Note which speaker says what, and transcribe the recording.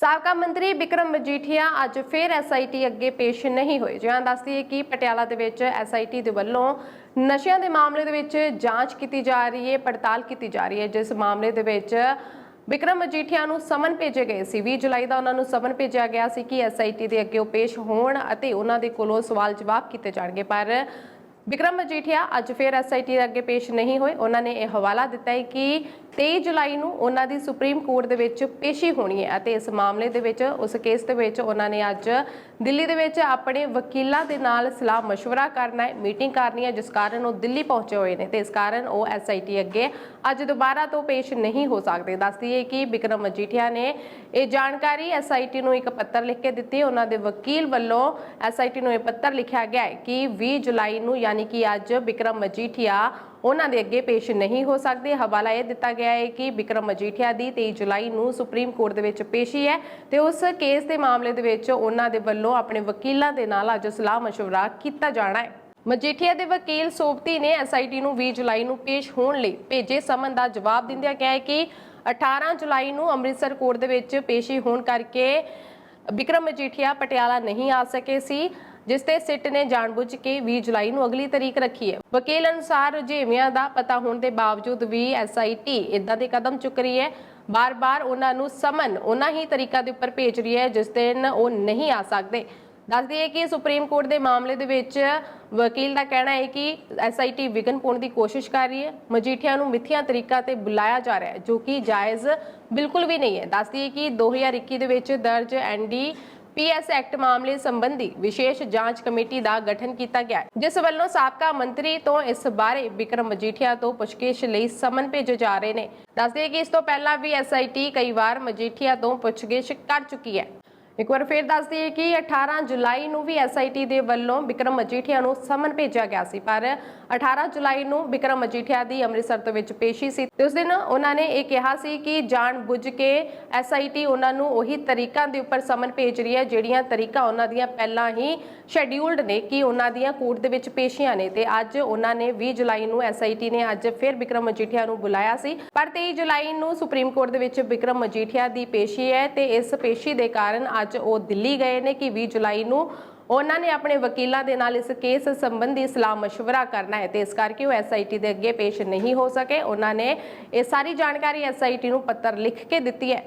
Speaker 1: ਸਾਬਕਾ ਮੰਤਰੀ ਵਿਕਰਮ ਮਜੀਠੀਆ ਅੱਜ ਫਿਰ ਐਸਆਈਟੀ ਅੱਗੇ ਪੇਸ਼ ਨਹੀਂ ਹੋਏ। ਜਿਹਾਂ ਦੱਸਦੀ ਹੈ ਕਿ ਪਟਿਆਲਾ ਦੇ ਵਿੱਚ ਐਸਆਈਟੀ ਦੇ ਵੱਲੋਂ ਨਸ਼ਿਆਂ ਦੇ ਮਾਮਲੇ ਦੇ ਵਿੱਚ ਜਾਂਚ ਕੀਤੀ ਜਾ ਰਹੀ ਹੈ, ਪੜਤਾਲ ਕੀਤੀ ਜਾ ਰਹੀ ਹੈ, ਜਿਸ ਮਾਮਲੇ ਦੇ ਵਿੱਚ ਵਿਕਰਮ ਮਜੀਠੀਆ ਨੂੰ ਸਮਨ ਭੇਜੇ ਗਏ ਸੀ। 20 ਜੁਲਾਈ ਦਾ ਉਹਨਾਂ ਨੂੰ ਸਮਨ ਭੇਜਿਆ ਗਿਆ ਸੀ ਕਿ ਐਸਆਈਟੀ ਦੇ ਅੱਗੇ ਉਹ ਪੇਸ਼ ਹੋਣ ਅਤੇ ਉਹਨਾਂ ਦੇ ਕੋਲੋਂ ਸਵਾਲ ਜਵਾਬ ਕੀਤੇ ਜਾਣਗੇ। ਪਰ ਵਿਕਰਮ ਮਜੀਠੀਆ ਅੱਜ ਫਿਰ ਐਸਆਈਟੀ ਦੇ ਅੱਗੇ ਪੇਸ਼ ਨਹੀਂ ਹੋਏ। ਉਹਨਾਂ ਨੇ ਇਹ ਹਵਾਲਾ ਦਿੱਤਾ ਹੈ ਕਿ 23 ਜੁਲਾਈ ਨੂੰ ਉਹਨਾਂ ਦੀ ਸੁਪਰੀਮ ਕੋਰਟ ਦੇ ਵਿੱਚ ਪੇਸ਼ੀ ਹੋਣੀ ਹੈ ਅਤੇ ਇਸ ਮਾਮਲੇ ਦੇ ਵਿੱਚ ਉਸ ਕੇਸ ਦੇ ਵਿੱਚ ਉਹਨਾਂ ਨੇ ਅੱਜ ਦਿੱਲੀ ਦੇ ਵਿੱਚ ਆਪਣੇ ਵਕੀਲਾਂ ਦੇ ਨਾਲ ਸਲਾਹ مشورہ ਕਰਨਾ ਹੈ ਮੀਟਿੰਗ ਕਰਨੀ ਹੈ ਜਿਸ ਕਾਰਨ ਉਹ ਦਿੱਲੀ ਪਹੁੰਚੇ ਹੋਏ ਨੇ ਤੇ ਇਸ ਕਾਰਨ ਉਹ ਐਸਆਈਟੀ ਅੱਗੇ ਅੱਜ ਦੁਬਾਰਾ ਤੋਂ ਪੇਸ਼ ਨਹੀਂ ਹੋ ਸਕਦੇ ਦੱਸਦੀ ਹੈ ਕਿ ਵਿਕਰਮ ਮਜੀਠੀਆ ਨੇ ਇਹ ਜਾਣਕਾਰੀ ਐਸਆਈਟੀ ਨੂੰ ਇੱਕ ਪੱਤਰ ਲਿਖ ਕੇ ਦਿੱਤੀ ਉਹਨਾਂ ਦੇ ਵਕੀਲ ਵੱਲੋਂ ਐਸਆਈਟੀ ਨੂੰ ਇਹ ਪੱਤਰ ਲਿਖਿਆ ਗਿਆ ਹੈ ਕਿ 20 ਜੁਲਾਈ ਨੂੰ ਯਾਨੀ ਕਿ ਅੱਜ ਵਿਕਰਮ ਮਜੀਠੀਆ ਉਹਨਾਂ ਦੇ ਅੱਗੇ ਪੇਸ਼ ਨਹੀਂ ਹੋ ਸਕਦੇ ਹਵਾਲਾ ਇਹ ਦਿੱਤਾ ਗਿਆ ਹੈ ਕਿ ਵਿਕਰਮ ਮਜੀਠੀਆ ਦੀ 23 ਜੁਲਾਈ ਨੂੰ ਸੁਪਰੀਮ ਕੋਰਟ ਦੇ ਵਿੱਚ ਪੇਸ਼ੀ ਹੈ ਤੇ ਉਸ ਕੇਸ ਦੇ ਮਾਮਲੇ ਦੇ ਵਿੱਚ ਉਹਨਾਂ ਦੇ ਵੱਲੋਂ ਆਪਣੇ ਵਕੀਲਾਂ ਦੇ ਨਾਲ ਅੱਜ ਸਲਾਹ مشورہ ਕੀਤਾ ਜਾਣਾ ਹੈ ਮਜੀਠੀਆ ਦੇ ਵਕੀਲ ਸੋਪਤੀ ਨੇ ਐਸਆਈਟੀ ਨੂੰ 20 ਜੁਲਾਈ ਨੂੰ ਪੇਸ਼ ਹੋਣ ਲਈ ਭੇਜੇ ਸਮਨ ਦਾ ਜਵਾਬ ਦਿੰਦਿਆਂ ਕਿਹਾ ਹੈ ਕਿ 18 ਜੁਲਾਈ ਨੂੰ ਅੰਮ੍ਰਿਤਸਰ ਕੋਰਟ ਦੇ ਵਿੱਚ ਪੇਸ਼ੀ ਹੋਣ ਕਰਕੇ ਵਿਕਰਮ ਮਜੀਠੀਆ ਪਟਿਆਲਾ ਨਹੀਂ ਆ ਸਕੇ ਸੀ ਜਿਸ ਤੇ ਸਿੱਟ ਨੇ ਜਾਣਬੁੱਝ ਕੇ 20 ਜੁਲਾਈ ਨੂੰ ਅਗਲੀ ਤਾਰੀਖ ਰੱਖੀ ਹੈ। ਵਕੀਲ ਅਨੁਸਾਰ ਰੁਝੇਵਿਆਂ ਦਾ ਪਤਾ ਹੋਣ ਦੇ ਬਾਵਜੂਦ ਵੀ ਐਸਆਈਟੀ ਇਦਾਂ ਦੇ ਕਦਮ ਚੁੱਕ ਰਹੀ ਹੈ। ਬਾਰ-ਬਾਰ ਉਹਨਾਂ ਨੂੰ ਸਮਨ ਉਹਨਾਂ ਹੀ ਤਰੀਕਾ ਦੇ ਉੱਪਰ ਭੇਜ ਰਹੀ ਹੈ, ਜਿਸ ਦਿਨ ਉਹ ਨਹੀਂ ਆ ਸਕਦੇ। ਦੱਸਦੀ ਹੈ ਕਿ ਸੁਪਰੀਮ ਕੋਰਟ ਦੇ ਮਾਮਲੇ ਦੇ ਵਿੱਚ ਵਕੀਲ ਦਾ ਕਹਿਣਾ ਹੈ ਕਿ ਐਸਆਈਟੀ ਵਿਗਨ ਪਾਉਣ ਦੀ ਕੋਸ਼ਿਸ਼ ਕਰ ਰਹੀ ਹੈ। ਮਜੀਠੀਆ ਨੂੰ ਮਿੱਥਿਆ ਤਰੀਕਾ ਤੇ ਬੁਲਾਇਆ ਜਾ ਰਿਹਾ ਹੈ, ਜੋ ਕਿ ਜਾਇਜ਼ ਬਿਲਕੁਲ ਵੀ ਨਹੀਂ ਹੈ। ਦੱਸਦੀ ਹੈ ਕਿ 2021 ਦੇ ਵਿੱਚ ਦਰਜ ਐਨਡੀ ਪੀਐਸ ਐਕਟ ਮਾਮਲੇ ਸੰਬੰਧੀ ਵਿਸ਼ੇਸ਼ ਜਾਂਚ ਕਮੇਟੀ ਦਾ ਗਠਨ ਕੀਤਾ ਗਿਆ ਹੈ, ਜਿਸ ਵੱਲੋਂ ਸਾਬਕਾ ਮੰਤਰੀ ਤੋਂ ਇਸ ਬਾਰੇ ਵਿਕਰਮ ਮਜੀਠੀਆ ਤੋਂ ਪੁੱਛਗਿੱਛ ਲਈ ਸਮਨ ਭੇਜੇ ਜਾ ਰਹੇ ਨੇ। ਦੱਸਦੇ ਕਿ ਇਸ ਤੋਂ ਪਹਿਲਾਂ ਵੀ ਐਸਆਈਟੀ ਕਈ ਵਾਰ ਮਜੀਠੀਆ ਤੋਂ ਪੁੱਛਗਿੱਛ ਕਰ ਚੁੱਕੀ ਹੈ। ਇੱਕ ਵਾਰ ਫਿਰ ਦੱਸ ਦਈਏ ਕਿ 18 ਜੁਲਾਈ ਨੂੰ ਵੀ ਐਸਆਈਟੀ ਦੇ ਵੱਲੋਂ ਵਿਕਰਮ ਮਜੀਠੀਆ ਨੂੰ ਸਮਨ ਭੇਜਿਆ ਗਿਆ ਸੀ, ਪਰ 18 ਜੁਲਾਈ ਨੂੰ ਵਿਕਰਮ ਮਜੀਠੀਆ ਦੀ ਅੰਮ੍ਰਿਤਸਰ ਦੇ ਵਿੱਚ ਪੇਸ਼ੀ ਸੀ ਤੇ ਉਸ ਦਿਨ ਉਹਨਾਂ ਨੇ ਇਹ ਕਿਹਾ ਸੀ ਕਿ ਜਾਣ ਬੁੱਝ ਕੇ ਐਸਆਈਟੀ ਉਹਨਾਂ ਨੂੰ ਉਹੀ ਤਰੀਕਾਂ ਦੇ ਉੱਪਰ ਸਮਨ ਭੇਜ ਰਹੀ ਹੈ, ਜਿਹੜੀਆਂ ਤਰੀਕਾਂ ਉਹਨਾਂ ਦੀਆਂ ਪਹਿਲਾਂ ਹੀ ਸ਼ੈਡਿਊਲਡ ਨੇ ਕਿ ਉਹਨਾਂ ਦੀਆਂ ਕੋਰਟ ਦੇ ਵਿੱਚ ਪੇਸ਼ੀਆਂ ਨੇ ਤੇ ਅੱਜ ਉਹਨਾਂ ਨੇ 20 ਜੁਲਾਈ ਨੂੰ ਐਸਆਈਟੀ ਨੇ ਅੱਜ ਫਿਰ ਵਿਕਰਮ ਮਜੀਠੀਆ ਨੂੰ ਬੁਲਾਇਆ ਸੀ। ਪਰ 23 ਜੁਲਾਈ ਨੂੰ ਸੁਪਰੀਮ ਕੋਰਟ ਦੇ ਵਿੱਚ ਵਿਕਰਮ ਮਜੀਠੀਆ ਦੀ ਪੇਸ਼ੀ ਹੈ ਤੇ ਇਸ ਪੇਸ਼ੀ ਦੇ ਕਾਰਨ ਅੱਜ ਅੱਜ ਉਹ ਦਿੱਲੀ ਗਏ ਨੇ ਕਿ 20 ਜੁਲਾਈ ਨੂੰ ਉਹਨਾਂ ਨੇ ਆਪਣੇ ਵਕੀਲਾਂ ਦੇ ਨਾਲ ਇਸ ਕੇਸ ਸੰਬੰਧੀ ਸਲਾਹ مشورہ ਕਰਨਾ ਹੈ ਤੇ ਇਸ ਕਰਕੇ ਉਹ ਐਸਆਈਟੀ ਦੇ ਅੱਗੇ ਪੇਸ਼ ਨਹੀਂ ਹੋ ਸਕੇ ਉਹਨਾਂ ਨੇ ਇਹ ਸਾਰੀ ਜਾਣਕਾਰੀ ਐਸਆਈਟੀ ਨੂੰ ਪੱਤਰ ਲਿਖ ਕੇ ਦਿੱਤੀ ਹੈ